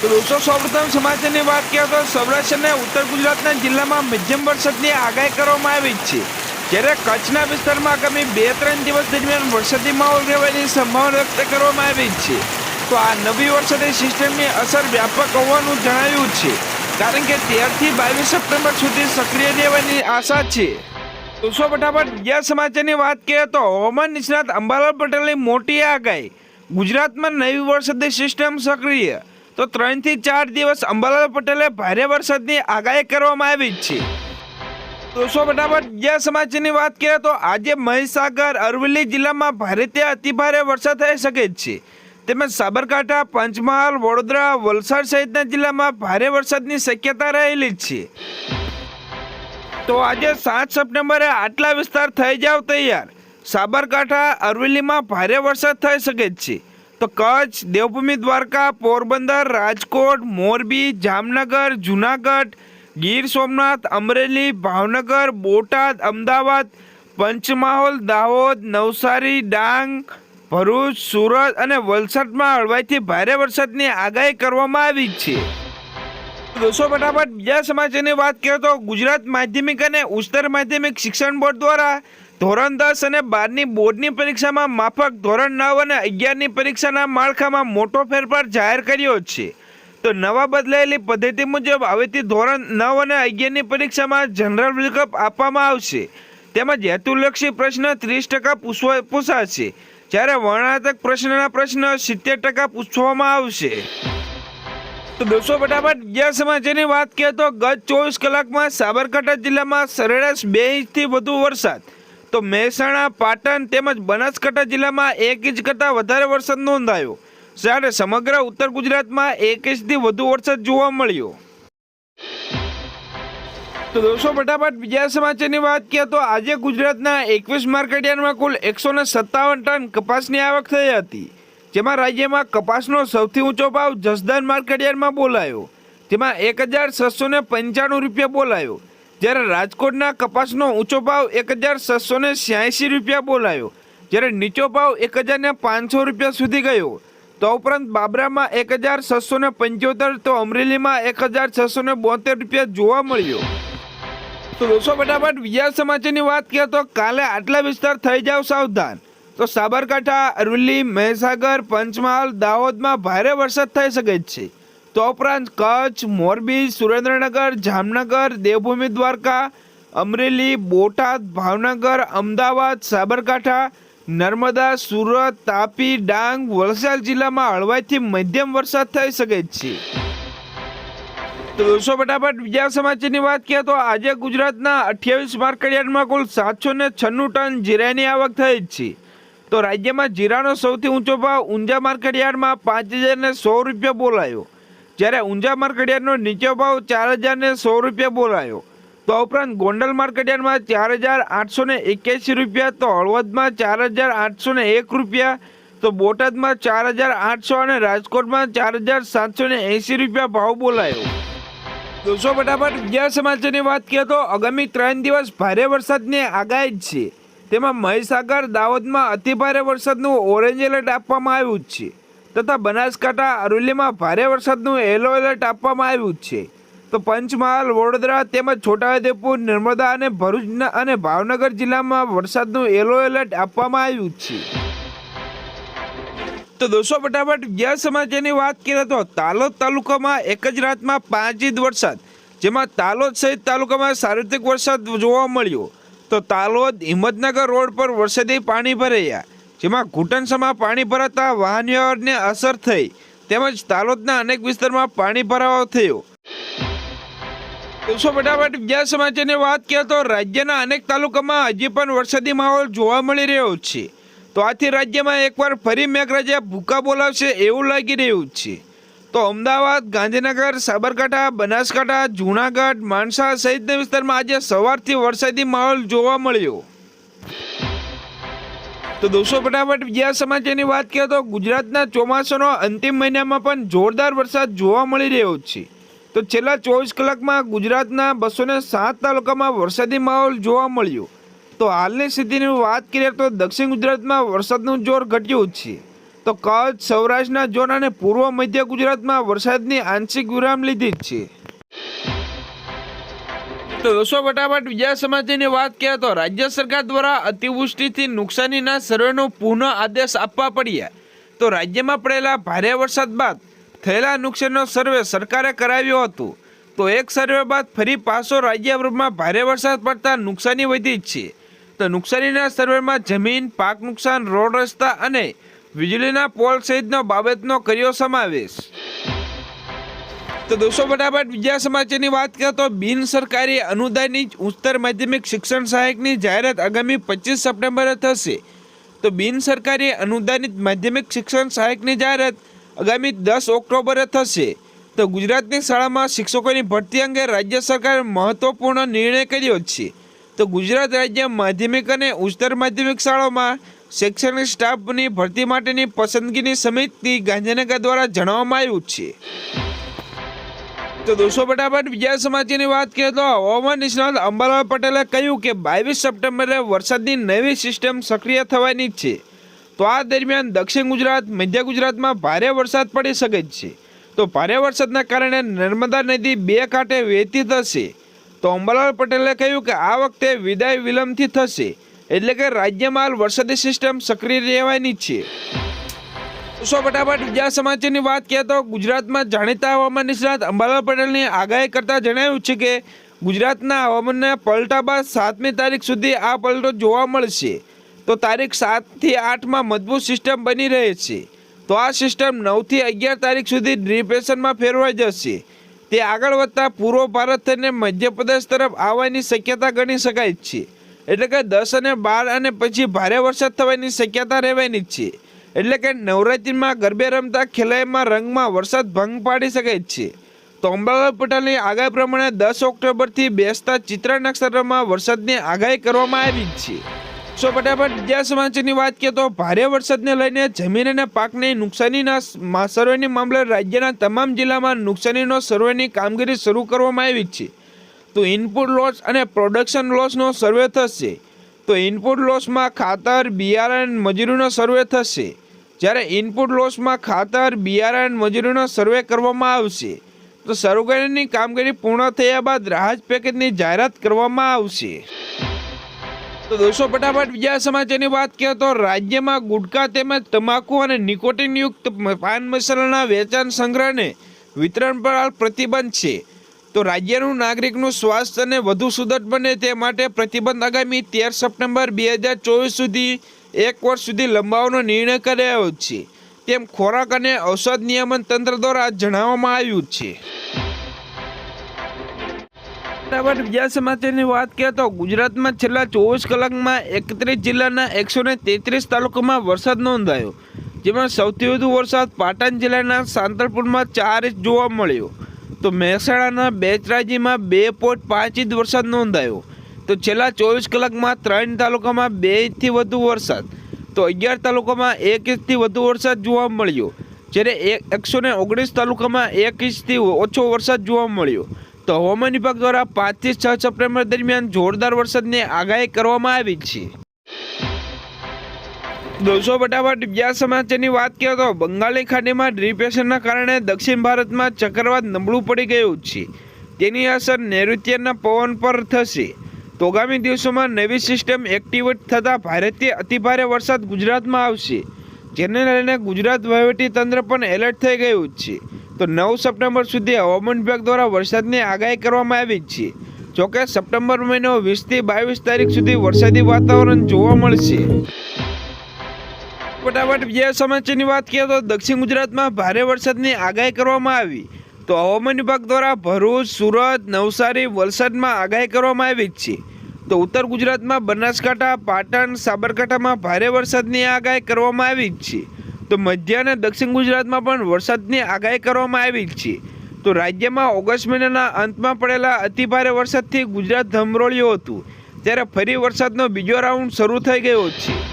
તો દોસ્તો, સૌપ્રથમ સમાચારની વાત કરીએ તો સૌરાષ્ટ્રના ઉત્તર ગુજરાતના જિલ્લામાં મધ્યમ વરસાદની આગાહી કરવામાં આવી છે. જ્યારે કચ્છના વિસ્તારમાં આગામી બે ત્રણ દિવસ દરમિયાન વરસાદી માહોલ રહેવાની સંભાવના વ્યક્ત કરવામાં આવી છે. તો આ નવી વરસાદી સિસ્ટમની અસર વ્યાપક હોવાનું જણાવ્યું છે. કારણ કે તેરથી બાવીસ સપ્ટેમ્બર સુધી સક્રિય રહેવાની આશા છે. દોસ્તો, ફટાફટ બીજા સમાચારની વાત કરીએ તો હવામાન નિષ્ણાત અંબાલાલ પટેલની મોટી આગાહી. ગુજરાતમાં નવી વરસાદી સિસ્ટમ સક્રિય. તો ત્રણથી ચાર દિવસ અંબાલાલ પટેલે ભારે વરસાદની આગાહી કરવામાં આવી છે. દોસ્તો ફટાફટ બીજા સમાચારની વાત કરીએ તો આજે મહીસાગર, અરવલ્લી જિલ્લામાં ભારેથી અતિભારે વરસાદ થઈ શકે છે. તેમજ સાબરકાંઠા, પંચમહાલ, વડોદરા, વલસાડ સહિતના જિલ્લામાં ભારે વરસાદની શક્યતા રહેલી છે. તો આજે સાત સપ્ટેમ્બરે આટલા વિસ્તાર થઈ જાવ તૈયાર. સાબરકાંઠા, અરવલ્લીમાં ભારે વરસાદ થઈ શકે છે. તો કચ્છ, દેવભૂમિ, દ્વારકા, પોરબંદર, રાજકોટ, મોરબી, જામનગર, જુનાગઢ, ગીર સોમનાથ, અમરેલી, ભાવનગર, બોટાદ, અમદાવાદ, પંચમહાલ, દાહોદ, નવસારી, ડાંગ, ભરૂચ, સુરત અને વલસાડમાં હળવાઈથી ભારે વરસાદની આગાહી કરવામાં આવી છે. દોસ્તો, ફટાફટ બીજા સમાચારની વાત કરીએ તો ગુજરાત માધ્યમિક અને ઉચ્ચતર માધ્યમિક શિક્ષણ બોર્ડ દ્વારા ધોરણ દસ અને બારની બોર્ડની પરીક્ષામાં માફક ધોરણ નવ અને અગિયારની પરીક્ષાના માળખામાં મોટો ફેરફાર જાહેર કર્યો છે. તો નવા બદલાયેલી પદ્ધતિ મુજબ હવેથી ધોરણ નવ અને અગિયારની પરીક્ષામાં જનરલ વિકલ્પ આપવામાં આવશે. તેમજ હેતુલક્ષી પ્રશ્ન ત્રીસ ટકા પૂછાશે. જ્યારે વર્ણાત્મક પ્રશ્નના પ્રશ્ન સિત્તેર ટકા પૂછવામાં આવશે. તો દોસ્તો ફટાફટ બીજા સમાચારની વાત કરીએ તો ગત ચોવીસ કલાકમાં સાબરકાંઠા જિલ્લામાં સરેરાશ બે ઇંચથી વધુ વરસાદ તો મહેસાણા, પાટણ તેમજ બનાસકાંઠા જિલ્લામાં એક ઇંચ કરતાં વધારે વરસાદ નોંધાયો. જ્યારે સમગ્ર ઉત્તર ગુજરાતમાં એક ઇંચથી વધુ વરસાદ જોવા મળ્યો. તો દોસ્તો, ફટાફટ બીજા સમાચારની વાત કરીએ તો આજે ગુજરાતના એકવીસ માર્કેટયાર્ડમાં કુલ એકસો સત્તાવન ટન કપાસની આવક થઈ હતી. જેમાં રાજ્યમાં કપાસનો સૌથી ઊંચો ભાવ જસદન માર્કેટયાર્ડમાં બોલાયો. જેમાં એક હજાર છસો પંચાણું રૂપિયા બોલાયો. જ્યારે રાજકોટના કપાસનો ઊંચો ભાવ એક હજાર છસો ને છ્યાસી રૂપિયા બોલાયો, જ્યારે નીચો ભાવ એક હજાર ને પાંચસો રૂપિયા સુધી ગયો, તો ઉપરાંત બાબરામાં એક હજાર છસો ને પંચોતેર, તો અમરેલીમાં એક હજાર છસો ને બોતેર રૂપિયા જોવા મળ્યો. તો દોસ્તો, ફટાફટ બીજા સમાચારની વાત કરીએ તો કાલે આટલા વિસ્તાર થઈ જાવ સાવધાન. તો સાબરકાંઠા, અરવલ્લી, મહીસાગર, પંચમહાલ, દાહોદમાં ભારે વરસાદ થઈ શકે છે. તો ઉપરાંત કચ્છ, મોરબી, સુરેન્દ્રનગર, જામનગર, દેવભૂમિ, દ્વારકા, અમરેલી, બોટાદ, ભાવનગર, અમદાવાદ, સાબરકાંઠા, નર્મદા, સુરત, તાપી, ડાંગ, વલસાડ જિલ્લામાં હળવાઈથી મધ્યમ વરસાદ થઈ શકે છે. તો દોસ્તો, ફટાફટ બીજા સમાચારની વાત કરીએ તો આજે ગુજરાતના અઠ્યાવીસ માર્કેટયાર્ડમાં કુલ સાતસો ને છન્નું ટન જીરાની આવક થઈ છે. તો રાજ્યમાં જીરાનો સૌથી ઊંચો ભાવ ઊંઝા માર્કેટયાર્ડમાં પાંચ હજાર ને સો રૂપિયા બોલાયો. જ્યારે ઊંઝા માર્કેટયાર્ડનો નીચો ભાવ ચાર હજારને સો રૂપિયા બોલાયો, તો ઉપરાંત ગોંડલ માર્કેટયાર્ડમાં ચાર હજાર આઠસો ને એક્યાસી રૂપિયા, તો હળવદમાં ચાર હજાર આઠસો ને એક રૂપિયા, તો બોટાદમાં ચાર હજાર આઠસો અને રાજકોટમાં ચાર હજાર સાતસો ને એંસી રૂપિયા ભાવ બોલાયો. દોસ્તો, ફટાફટ બીજા સમાચારની વાત કરીએ તો આગામી ત્રણ દિવસ ભારે વરસાદની આગાહી છે. તેમાં મહીસાગર, દાહોદમાં અતિભારે વરસાદનું ઓરેન્જ એલર્ટ આપવામાં આવ્યું છે. તથા બનાસકાંઠા અરવલ્લીમાં ભારે વરસાદનું યલો એલર્ટ આપવામાં આવ્યું છે. તો પંચમહાલ, વડોદરા તેમજ છોટાઉદેપુર, નર્મદા અને ભરૂચના અને ભાવનગર જિલ્લામાં વરસાદનું યલો એલર્ટ આપવામાં આવ્યું છે. તો દોસ્તો, ફટાફટ બીજા સમાચારની વાત કરીએ તો તાલોદ તાલુકામાં એક જ રાતમાં પાંચ ઇંચ વરસાદ, જેમાં તાલોદ સહિત તાલુકામાં સાર્વત્રિક વરસાદ જોવા મળ્યો. તો તાલોદ હિંમતનગર રોડ પર વરસાદી પાણી ભરાયા. જેમાં ઘૂંટણસમાં પાણી ભરાતા વાહન વ્યવહારને અસર થઈ તેમજ તાલોદના અનેક વિસ્તારમાં પાણી ભરાવો થયો. દોસ્તો, ફટાફટ બીજા સમાચારની વાત કરીએ તો રાજ્યના અનેક તાલુકામાં હજી પણ વરસાદી માહોલ જોવા મળી રહ્યો છે. તો આથી રાજ્યમાં એકવાર ફરી મેઘરાજા ભૂકા બોલાવશે એવું લાગી રહ્યું છે. તો અમદાવાદ, ગાંધીનગર, સાબરકાંઠા, બનાસકાંઠા, જૂનાગઢ, માણસા સહિતના વિસ્તારમાં આજે સવારથી વરસાદી માહોલ જોવા મળ્યો. તો દોસ્તો ફટાફટ બીજા સમાચારની વાત કરીએ તો ગુજરાતના ચોમાસાનો અંતિમ મહિનામાં પણ જોરદાર વરસાદ જોવા મળી રહ્યો છે. તો છેલ્લા ચોવીસ કલાકમાં ગુજરાતના બસો ને સાત તાલુકામાં વરસાદી માહોલ જોવા મળ્યો. તો હાલની સ્થિતિની વાત કરીએ તો દક્ષિણ ગુજરાતમાં વરસાદનું જોર ઘટ્યું છે. તો કચ્છ, સૌરાષ્ટ્રના ઝોન અને પૂર્વ મધ્ય ગુજરાતમાં વરસાદની આંશિક વિરામ લીધી છે. તો દોસ્તો ફટાફટ બીજા સમાચારની વાત કરીએ તો રાજ્ય સરકાર દ્વારા અતિવૃષ્ટિથી નુકસાનીના સર્વેનો પુનઃ આદેશ આપવા પડ્યા તો રાજ્યમાં પડેલા ભારે વરસાદ બાદ થયેલા નુકસાનનો સર્વે સરકારે કરાવ્યો હતો. તો એક સર્વે બાદ ફરી પાછો રાજ્યભરમાં ભારે વરસાદ પડતા નુકસાની વધી જ છે. તો નુકસાનીના સર્વેમાં જમીન, પાક નુકસાન, રોડ રસ્તા અને વીજળીના પોલ સહિતનો બાબતનો કર્યો સમાવેશ. તો દોસ્તો, ફટાફટ બીજા સમાચારની વાત કરીએ તો બિન સરકારી અનુદાનિત ઉચ્ચતર માધ્યમિક શિક્ષણ સહાયકની જાહેરાત આગામી પચીસ સપ્ટેમ્બરે થશે. તો બિન સરકારી અનુદાનિત માધ્યમિક શિક્ષણ સહાયકની જાહેરાત આગામી દસ ઓક્ટોબરે થશે. તો ગુજરાતની શાળામાં શિક્ષકોની ભરતી અંગે રાજ્ય સરકારે મહત્વપૂર્ણ નિર્ણય કર્યો છે. તો ગુજરાત રાજ્ય માધ્યમિક અને ઉચ્ચતર માધ્યમિક શાળાઓમાં શૈક્ષણિક સ્ટાફની ભરતી માટેની પસંદગીની સમિતિ ગાંધીનગર દ્વારા જણાવવામાં આવ્યું છે. તો દોસ્તો ફટાફટ બીજા સમાચારની વાત કરીએ તો હવામાન નિષ્ણાત અંબાલાલ પટેલે કહ્યું કે બાવીસ સપ્ટેમ્બરે વરસાદની નવી સિસ્ટમ સક્રિય થવાની જ છે. તો આ દરમિયાન દક્ષિણ ગુજરાત, મધ્ય ગુજરાતમાં ભારે વરસાદ પડી શકે છે. તો ભારે વરસાદના કારણે નર્મદા નદી બે કાંઠે વહેતી થશે. તો અંબાલાલ પટેલે કહ્યું કે આ વખતે વિદાય વિલંબથી થશે. એટલે કે રાજ્યમાં વરસાદી સિસ્ટમ સક્રિય રહેવાની છે. સો ફટાફટ બીજા સમાચારની વાત કરીએ તો ગુજરાતમાં જાણીતા હવામાન નિષ્ણાત અંબાલાલ પટેલની આગાહી કરતા જણાવ્યું છે કે ગુજરાતના હવામાનના પલટા બાદ સાતમી તારીખ સુધી આ પલટો જોવા મળશે. તો તારીખ સાતથી આઠમાં મજબૂત સિસ્ટમ બની રહે છે. તો આ સિસ્ટમ નવથી અગિયાર તારીખ સુધી ડિપ્રેશનમાં ફેરવાઈ જશે. તે આગળ વધતા પૂર્વ ભારત થઈને મધ્યપ્રદેશ તરફ આવવાની શક્યતા ગણી શકાય છે. એટલે કે દસ અને બાર અને પછી ભારે વરસાદ થવાની શક્યતા રહેવાની જ છે. એટલે કે નવરાત્રિમાં ગરબે રમતા ખેલાઈમાં રંગમાં વરસાદ ભંગ પાડી શકે જ છે. તો અંબાલાલ પટેલની આગાહી પ્રમાણે દસ ઓક્ટોબરથી બેસતા ચિત્ર નક્ષત્રમાં વરસાદની આગાહી કરવામાં આવી જ છે. સો ફટાફટ બીજા સમાચારની વાત કરીએ તો ભારે વરસાદને લઈને જમીન અને પાકની નુકસાનીના સર્વેની મામલે રાજ્યના તમામ જિલ્લામાં નુકસાનીનો સર્વેની કામગીરી શરૂ કરવામાં આવી છે. તો ઇનપુટ લોસ અને પ્રોડક્શન લોસનો સર્વે થશે. તો ઇનપુટ લોસમાં ખાતર બિયારણ મજૂરીનો સર્વે થશે. જ્યારે ઇનપુટ લોસમાં ખાતર બિયારણ મજૂરીનો સર્વે કરવામાં આવશે, તો સર્વેની કામગીરી પૂર્ણ થયા બાદ રાહત પેકેજની જાહેરાત કરવામાં આવશે. તો દોસ્તો, ફટાફટ બીજા સમાચારની વાત કરીએ તો રાજ્યમાં ગુટખા તેમજ તમાકુ અને નિકોટિનયુક્ત પાન મસાલાના વેચાણ સંગ્રહને વિતરણ પર પ્રતિબંધ છે. તો રાજ્યનું નાગરિકનું સ્વાસ્થ્ય અને વધુ સુદૃઢ બને તે માટે પ્રતિબંધ આગામી તેર સપ્ટેમ્બર બે હજાર ચોવીસ સુધી એક વર્ષ સુધી લંબાવવાનો નિર્ણય કરાયો છે. તેમ ખોરાક અને ઔષધ નિયમન તંત્ર દ્વારા જણાવવામાં આવ્યું છે. બરાબર, બીજા સમાચારની વાત કરીએ તો ગુજરાતમાં છેલ્લા ચોવીસ કલાકમાં એકત્રીસ જિલ્લાના એકસો ને તેત્રીસ તાલુકામાં વરસાદ નોંધાયો, જેમાં સૌથી વધુ વરસાદ પાટણ જિલ્લાના સાંતલપુરમાં ચાર ઇંચ જોવા મળ્યો. તો મહેસાણાના બેચરાજીમાં બે પોઈન્ટ પાંચ ઇંચ વરસાદ નોંધાયો. તો છેલ્લા ચોવીસ કલાકમાં ત્રણ તાલુકામાં બે ઇંચથી વધુ વરસાદ. તો અગિયાર તાલુકામાં એક ઇંચથી વધુ વરસાદ જોવા મળ્યો. જ્યારે એક એકસો ને ઓગણીસ તાલુકામાં એક ઇંચથી ઓછો વરસાદ જોવા મળ્યો. તો હવામાન વિભાગ દ્વારા પાંચથી છ સપ્ટેમ્બર દરમિયાન જોરદાર વરસાદની આગાહી કરવામાં આવી છે. દોસ્તો ફટાફટ બીજા સમાચારની વાત કરીએ તો બંગાળની ખાડીમાં ડિપ્રેશનના કારણે દક્ષિણ ભારતમાં ચક્રવાત નબળું પડી ગયું છે. તેની અસર નૈઋત્યના પવન પર થશે. તો આગામી દિવસોમાં નવી સિસ્ટમ એક્ટિવેટ થતાં ભારતીય અતિભારે વરસાદ ગુજરાતમાં આવશે. જેને લઈને ગુજરાત વહીવટી તંત્ર પણ એલર્ટ થઈ ગયું છે. તો નવ સપ્ટેમ્બર સુધી હવામાન વિભાગ દ્વારા વરસાદની આગાહી કરવામાં આવી છે. જોકે સપ્ટેમ્બર મહિનો વીસથી બાવીસ તારીખ સુધી વરસાદી વાતાવરણ જોવા મળશે. ફટાફટ બીજા સમાચારની વાત કરીએ તો દક્ષિણ ગુજરાતમાં ભારે વરસાદની આગાહી કરવામાં આવી. તો હવામાન વિભાગ દ્વારા ભરૂચ, સુરત, નવસારી વલસાડમાં આગાહી કરવામાં આવી જ છે. તો ઉત્તર ગુજરાતમાં બનાસકાંઠા, પાટણ, સાબરકાંઠામાં ભારે વરસાદની આગાહી કરવામાં આવી જ છે. તો મધ્ય અને દક્ષિણ ગુજરાતમાં પણ વરસાદની આગાહી કરવામાં આવી જ છે. તો રાજ્યમાં ઓગસ્ટ મહિનાના અંતમાં પડેલા અતિભારે વરસાદથી ગુજરાત ધમરોળ્યું હતું. ત્યારે ફરી વરસાદનો બીજો રાઉન્ડ શરૂ થઈ ગયો છે.